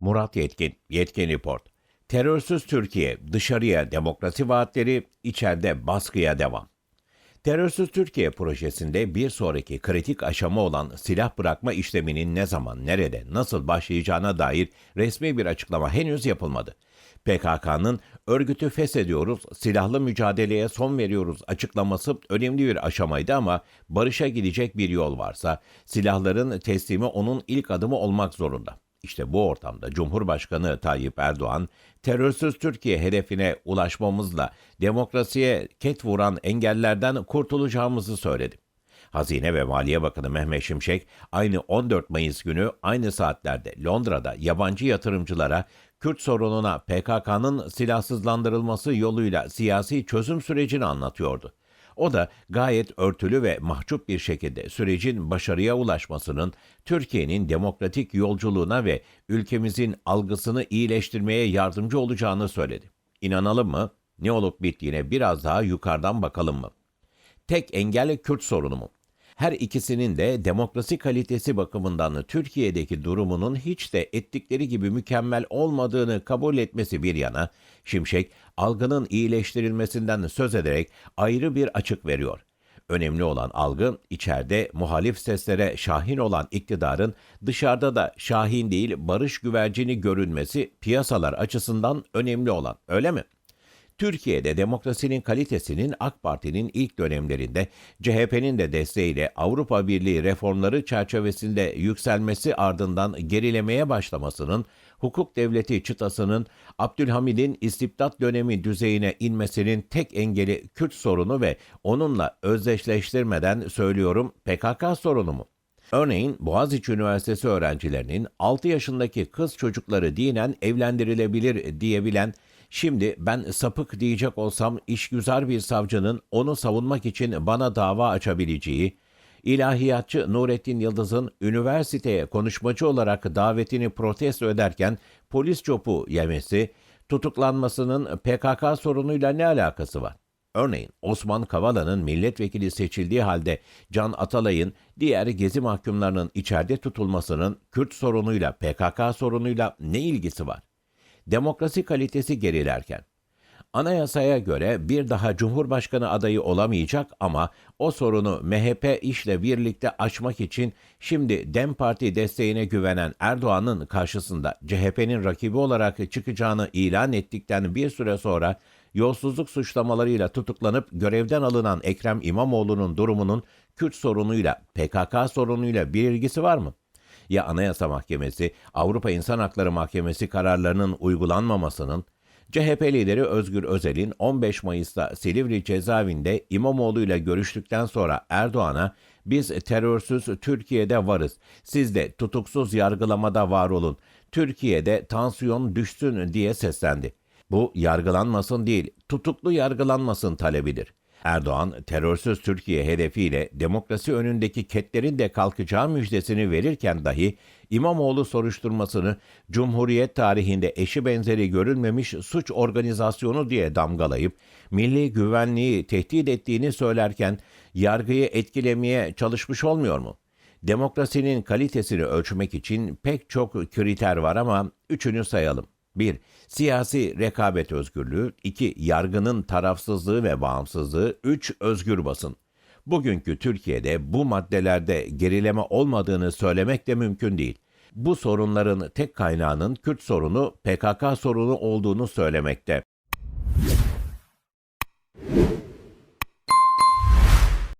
Murat Yetkin, Yetkin Report. Terörsüz Türkiye, dışarıya demokrasi vaatleri, içeride baskıya devam. Terörsüz Türkiye projesinde bir sonraki kritik aşama olan silah bırakma işleminin ne zaman, nerede, nasıl başlayacağına dair resmi bir açıklama henüz yapılmadı. PKK'nın örgütü feshediyoruz, silahlı mücadeleye son veriyoruz açıklaması önemli bir aşamaydı ama barışa gidecek bir yol varsa silahların teslimi onun ilk adımı olmak zorunda. İşte bu ortamda Cumhurbaşkanı Tayyip Erdoğan, terörsüz Türkiye hedefine ulaşmamızla demokrasiye ket vuran engellerden kurtulacağımızı söyledi. Hazine ve Maliye Bakanı Mehmet Şimşek aynı 14 Mayıs günü aynı saatlerde Londra'da yabancı yatırımcılara Kürt sorununa PKK'nın silahsızlandırılması yoluyla siyasi çözüm sürecini anlatıyordu. O da gayet örtülü ve mahcup bir şekilde sürecin başarıya ulaşmasının Türkiye'nin demokratik yolculuğuna ve ülkemizin algısını iyileştirmeye yardımcı olacağını söyledi. İnanalım mı? Ne olup bittiğine biraz daha yukarıdan bakalım mı? Tek engel Kürt sorunu mu? Her ikisinin de demokrasi kalitesi bakımından Türkiye'deki durumunun hiç de ettikleri gibi mükemmel olmadığını kabul etmesi bir yana, Şimşek algının iyileştirilmesinden söz ederek ayrı bir açık veriyor. Önemli olan algı içeride muhalif seslere şahin olan iktidarın dışarıda da şahin değil barış güvercini görünmesi piyasalar açısından önemli olan öyle mi? Türkiye'de demokrasinin kalitesinin AK Parti'nin ilk dönemlerinde CHP'nin de desteğiyle Avrupa Birliği reformları çerçevesinde yükselmesi ardından gerilemeye başlamasının hukuk devleti çıtasının Abdülhamid'in istibdat dönemi düzeyine inmesinin tek engeli Kürt sorunu ve onunla özdeşleştirmeden söylüyorum PKK sorunu mu? Örneğin Boğaziçi Üniversitesi öğrencilerinin 6 yaşındaki kız çocukları dinen evlendirilebilir diyebilen Şimdi ben sapık diyecek olsam işgüzar bir savcının onu savunmak için bana dava açabileceği, ilahiyatçı Nurettin Yıldız'ın üniversiteye konuşmacı olarak davetini protesto ederken polis çopu yemesi, tutuklanmasının PKK sorunuyla ne alakası var? Örneğin Osman Kavala'nın milletvekili seçildiği halde Can Atalay'ın diğer gezi mahkumlarının içeride tutulmasının Kürt sorunuyla PKK sorunuyla ne ilgisi var? Demokrasi kalitesi gerilerken. Anayasaya göre bir daha Cumhurbaşkanı adayı olamayacak ama o sorunu MHP işle birlikte açmak için şimdi DEM Parti desteğine güvenen Erdoğan'ın karşısında CHP'nin rakibi olarak çıkacağını ilan ettikten bir süre sonra yolsuzluk suçlamalarıyla tutuklanıp görevden alınan Ekrem İmamoğlu'nun durumunun Kürt sorunuyla, PKK sorunuyla bir ilgisi var mı? Ya Anayasa Mahkemesi, Avrupa İnsan Hakları Mahkemesi kararlarının uygulanmamasının, CHP lideri Özgür Özel'in 15 Mayıs'ta Silivri cezaevinde İmamoğlu ile görüştükten sonra Erdoğan'a biz terörsüz Türkiye'de varız. Siz de tutuksuz yargılamada var olun. Türkiye'de tansiyon düşsün diye seslendi. Bu yargılanmasın değil, tutuklu yargılanmasın talebidir. Erdoğan, terörsüz Türkiye hedefiyle demokrasi önündeki ketlerin de kalkacağı müjdesini verirken dahi İmamoğlu soruşturmasını Cumhuriyet tarihinde eşi benzeri görülmemiş suç organizasyonu diye damgalayıp milli güvenliği tehdit ettiğini söylerken yargıyı etkilemeye çalışmış olmuyor mu? Demokrasinin kalitesini ölçmek için pek çok kriter var ama üçünü sayalım. 1. Siyasi rekabet özgürlüğü 2. Yargının tarafsızlığı ve bağımsızlığı 3. Özgür basın Bugünkü Türkiye'de bu maddelerde gerileme olmadığını söylemek de mümkün değil. Bu sorunların tek kaynağının Kürt sorunu, PKK sorunu olduğunu söylemekte.